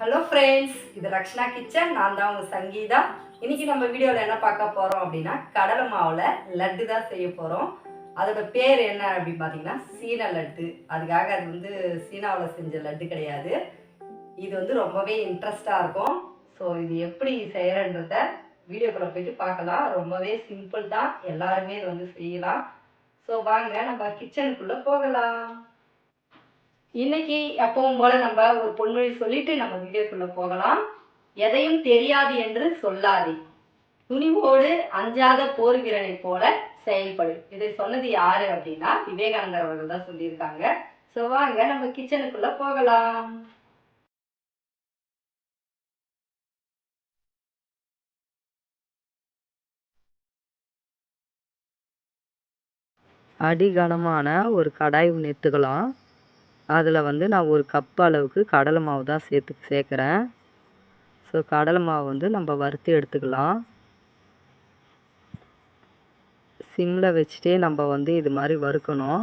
Hello friends இது Rakshana kitchen. நான் தான் உங்கள் சங்கீதா. இன்றைக்கி நம்ம வீடியோவில் என்ன பார்க்க போகிறோம் அப்படின்னா கடலை மாவில் லட்டு தான் செய்ய போகிறோம் அதோட பேர் என்ன அப்படின்னு பார்த்தீங்கன்னா சீன லட்டு. அதுக்காக அது வந்து சீனாவில் செஞ்ச லட்டு கிடையாது. இது வந்து ரொம்பவே இன்ட்ரெஸ்டாக இருக்கும். ஸோ இது எப்படி செய்கிறன்றத வீடியோக்குள்ளே போயிட்டு பார்க்கலாம். ரொம்பவே சிம்பிள் தான். எல்லாருமே இது வந்து செய்யலாம். ஸோ வாங்க நம்ம கிச்சனுக்குள்ளே போகலாம். இன்னைக்கு எப்பவும் போல நம்ம ஒரு பொன்மொழி சொல்லிட்டு நம்ம வீடியோக்குள்ள போகலாம். எதையும் தெரியாது என்று சொல்லாதே. துணிவோடு அஞ்சாத போர் வீரனை போல செயல்படு. இதை சொன்னது யாரு அப்படின்னா விவேகானந்தர் அவர்கள் தான் சொல்லியிருக்காங்க. ஸோ வாங்க நம்ம கிச்சனுக்குள்ள போகலாம். அடிகனமான ஒரு கடாய் ஒன்று எடுத்துக்கலாம் அதில் வந்து நான் ஒரு கப் அளவுக்கு கடலை மாவு தான் சேர்த்து சேர்க்குறேன். ஸோ கடலை மாவு வந்து நம்ம வறுத்து எடுத்துக்கலாம். சிம்மில் வச்சுட்டே நம்ம வந்து இது மாதிரி வறுக்கணும்.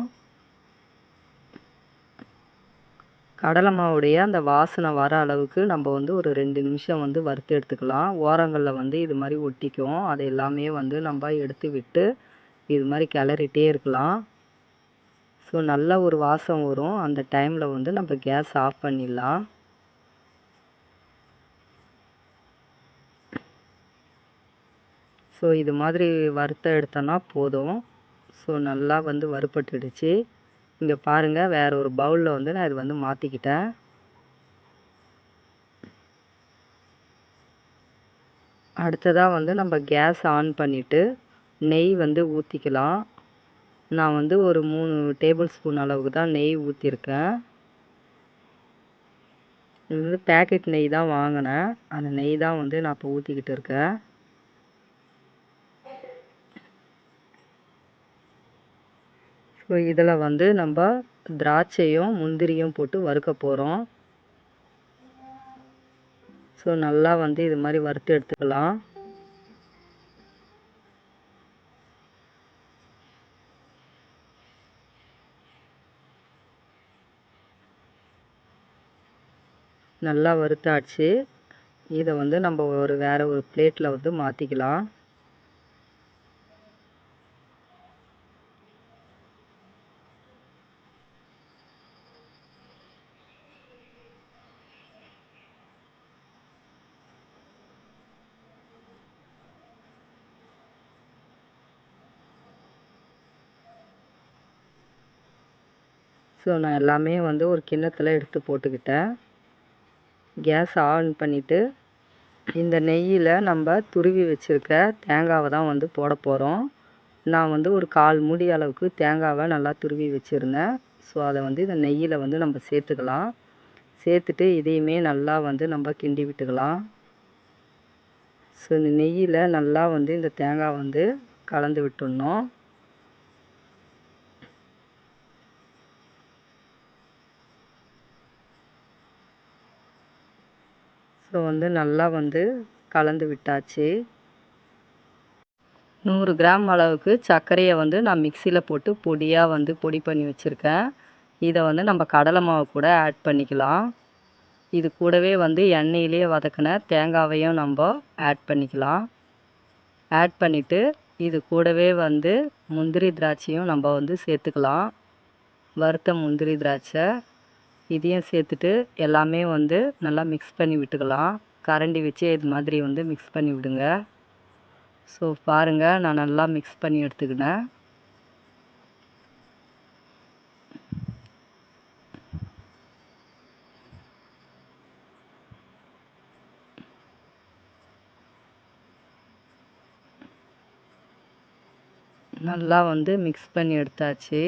கடலை மாவுடைய அந்த வாசனை வர அளவுக்கு நம்ம வந்து ஒரு ரெண்டு நிமிஷம் வந்து வறுத்து எடுத்துக்கலாம். ஓரங்களில் வந்து இது மாதிரி ஒட்டிக்கும். அது எல்லாமே வந்து நம்ம எடுத்து விட்டு இது மாதிரி கிளறிட்டே இருக்கலாம். ஸோ நல்ல ஒரு வாசம் வரும். அந்த டைமில் வந்து நம்ம கேஸ் ஆஃப் பண்ணிடலாம். ஸோ இது மாதிரி வறுத்த எடுத்தோன்னா போதும். ஸோ நல்லா வந்து வறுப்பட்டுடுச்சு இங்கே பாருங்கள் வேறு ஒரு பவுலில் வந்து நான் இது வந்து மாற்றிக்கிட்டேன் அடுத்ததாக வந்து நம்ம கேஸ் ஆன் பண்ணிவிட்டு நெய் வந்து ஊற்றிக்கலாம் நான் வந்து ஒரு மூணு டேபிள் ஸ்பூன் அளவுக்கு தான் நெய் ஊற்றிருக்கேன் இது வந்து பேக்கெட் நெய் தான் வாங்கினேன். அந்த நெய் தான் வந்து நான் இப்போ ஊற்றிக்கிட்டு இருக்கேன். ஸோ இதில் வந்து நம்ம திராட்சையும் முந்திரியும் போட்டு வறுக்க போகிறோம் ஸோ நல்லா வந்து இது மாதிரி வறுத்து எடுத்துக்கலாம். நல்லா வறுத்தாச்சு. இதை வந்து நம்ம ஒரு வேறு ஒரு பிளேட்டில் வந்து மாற்றிக்கலாம் ஸோ நான் எல்லாமே வந்து ஒரு கிண்ணத்தில் எடுத்து போட்டுக்கிட்டேன். கேஸ் ஆன் பண்ணிவிட்டு இந்த நெய்யில் நம்ம துருவி வச்சுருக்க தேங்காவை தான் வந்து போட போகிறோம் நான் வந்து ஒரு கால் மூடி அளவுக்கு தேங்காவை நல்லா துருவி வச்சுருந்தேன். ஸோ அதை வந்து இந்த நெய்யில் வந்து நம்ம சேர்த்துக்கலாம். சேர்த்துட்டு இதையுமே நல்லா வந்து நம்ம கிண்டி விட்டுக்கலாம். ஸோ இந்த நெய்யில் நல்லா வந்து இந்த தேங்காய் வந்து கலந்து விட்டுடணும். ஸோ வந்து நல்லா வந்து கலந்து விட்டாச்சு. நூறு கிராம் அளவுக்கு சர்க்கரையை வந்து நான் மிக்சியில் போட்டு பொடியாக வந்து பொடி பண்ணி வச்சுருக்கேன். இதை வந்து நம்ம கடலை மாவு கூட ஆட் பண்ணிக்கலாம். இது கூடவே வந்து எண்ணெயிலே வதக்கின தேங்காவையும் நம்ம ஆட் பண்ணிக்கலாம். ஆட் பண்ணிவிட்டு இது கூடவே வந்து முந்திரி திராட்சையும் நம்ம வந்து சேர்த்துக்கலாம். வறுத்த முந்திரி திராட்சை. இதையும் சேர்த்துட்டு எல்லாமே வந்து நல்லா மிக்ஸ் பண்ணி விட்டுக்கலாம். கரண்டி வச்சு இது மாதிரி வந்து மிக்ஸ் பண்ணி விடுங்க. ஸோ பாருங்கள் நான் நல்லா மிக்ஸ் பண்ணி எடுத்துக்கினேன் நல்லா வந்து மிக்ஸ் பண்ணி எடுத்தாச்சு.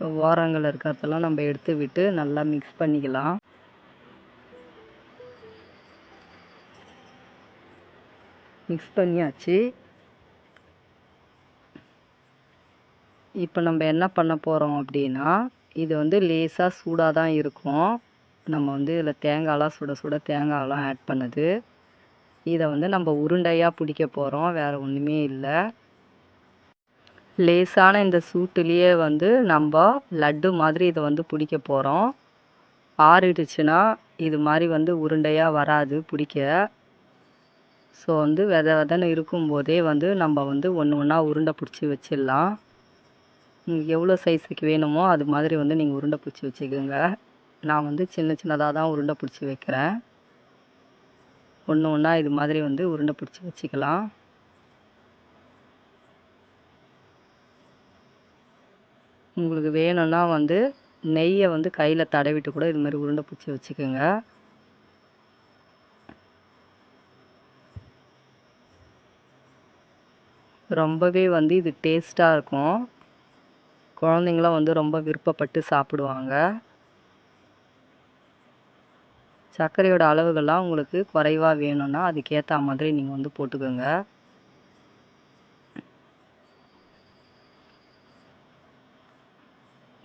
ஸோ ஓரங்கள் இருக்கிறதெல்லாம் நம்ம எடுத்து விட்டு நல்லா மிக்ஸ் பண்ணிக்கலாம். மிக்ஸ் பண்ணியாச்சு. இப்போ நம்ம என்ன பண்ண போகிறோம் அப்படின்னா இது வந்து லேசாக சூடாக தான் இருக்கும். நம்ம வந்து இதில் தேங்காயெலாம் சுட சுட தேங்காயெலாம் ஆட் பண்ணுது. இதை வந்து நம்ம உருண்டையாக பிடிக்க போகிறோம் வேறு ஒன்றுமே இல்லை. லேசான இந்த சூட்டுலேயே வந்து நம்ம லட்டு மாதிரி இதை வந்து பிடிக்க போகிறோம் ஆறிடுச்சுன்னா இது மாதிரி வந்து உருண்டையாக வராது பிடிக்க. ஸோ வந்து வித விதன்னு இருக்கும்போதே வந்து நம்ம வந்து ஒன்று ஒன்றா உருண்டை பிடிச்சி வச்சிடலாம். எவ்வளோ சைஸுக்கு வேணுமோ அது மாதிரி வந்து நீங்கள் உருண்டை பிடிச்சி வச்சுக்கோங்க. நான் வந்து சின்ன சின்னதாக தான் உருண்டை பிடிச்சி வைக்கிறேன். ஒன்று ஒன்றா இது மாதிரி வந்து உருண்டை பிடிச்சி வச்சுக்கலாம். உங்களுக்கு வேணும்னா வந்து நெய்யை வந்து கையில் தடவிட்டு கூட இது மாதிரி உருண்டை பிடிச்சி வச்சுக்கோங்க. ரொம்பவே வந்து இது டேஸ்ட்டாக இருக்கும். குழந்தைங்களாம் வந்து ரொம்ப விருப்பப்பட்டு சாப்பிடுவாங்க. சர்க்கரையோட அளவுகள்லாம் உங்களுக்கு குறைவாக வேணும்னா அதுக்கேற்ற மாதிரி நீங்கள் வந்து போட்டுக்கோங்க.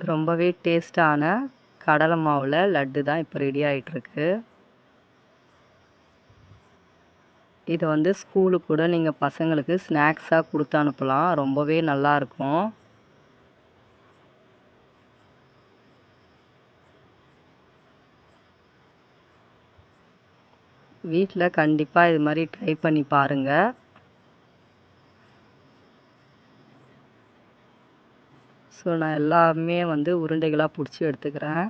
ரொம்பவே டேஸ்டான கடலை மாவில் லட்டு தான் இப்போ ரெடி ஆகிட்டுருக்கு இதை வந்து ஸ்கூலுக்கு கூட நீங்கள் பசங்களுக்கு ஸ்நாக்ஸாக கொடுத்து அனுப்பலாம். ரொம்பவே நல்லாயிருக்கும் வீட்டில் கண்டிப்பாக இது மாதிரி ட்ரை பண்ணி பாருங்கள் ஸோ நான் எல்லாமே வந்து உருண்டைகளாக பிடிச்சி எடுத்துக்கிறேன்.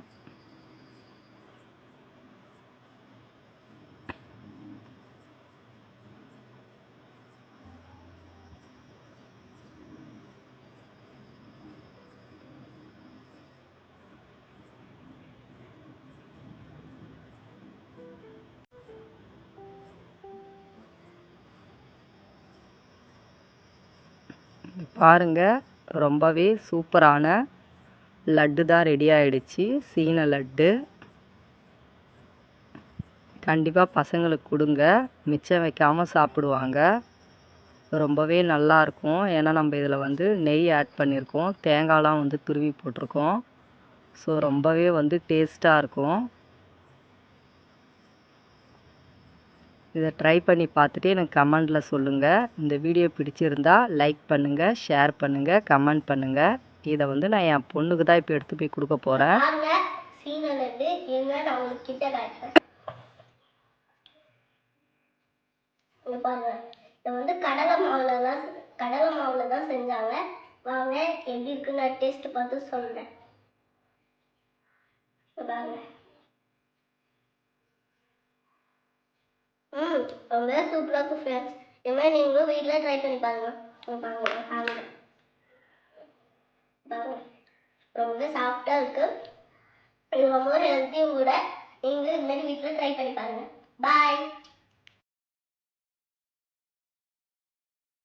பாருங்க. ரொம்பவே சூப்பரான லட்டு தான் ரெடி ஆகிடுச்சி சீன லட்டு. கண்டிப்பாக பசங்களுக்கு கொடுங்க. மிச்சம் வைக்காமல் சாப்பிடுவாங்க. ரொம்பவே நல்லாயிருக்கும் ஏன்னா நம்ம இதில் வந்து நெய் ஆட் பண்ணியிருக்கோம். தேங்காய்லாம் வந்து துருவி போட்டிருக்கோம். ஸோ ரொம்பவே வந்து டேஸ்ட்டாக இருக்கும். இதை ட்ரை பண்ணி பார்த்துட்டு எனக்கு கமெண்டில் சொல்லுங்கள் இந்த வீடியோ பிடிச்சிருந்தா லைக் பண்ணுங்கள் ஷேர் பண்ணுங்கள் கமெண்ட் பண்ணுங்கள் இதை வந்து நான் என் பொண்ணுக்கு தான் இப்போ எடுத்து போய் கொடுக்க போகிறேன் இதை வந்து கடலை மாவுல தான் கடலை மாவுல தான் செஞ்சாங்க. வாங்க எப்படி இருக்குன்னு நான் டேஸ்ட் பார்த்து சொல்றேன். பாருங்க. ம் ரொம்ப சூப்பராக இருக்கும் ஃப்ரெண்ட்ஸ் இதுமாதிரி நீங்களும் வீட்டில் ட்ரை பண்ணி பாருங்க. பாருங்க பாருங்க பாருங்க. ரொம்ப சாஃப்டாக இருக்கு. இது ரொம்ப ஹெல்த்தியும் கூட. நீங்களும் இது மாதிரி வீட்டில் ட்ரை பண்ணி பாருங்க. பாய்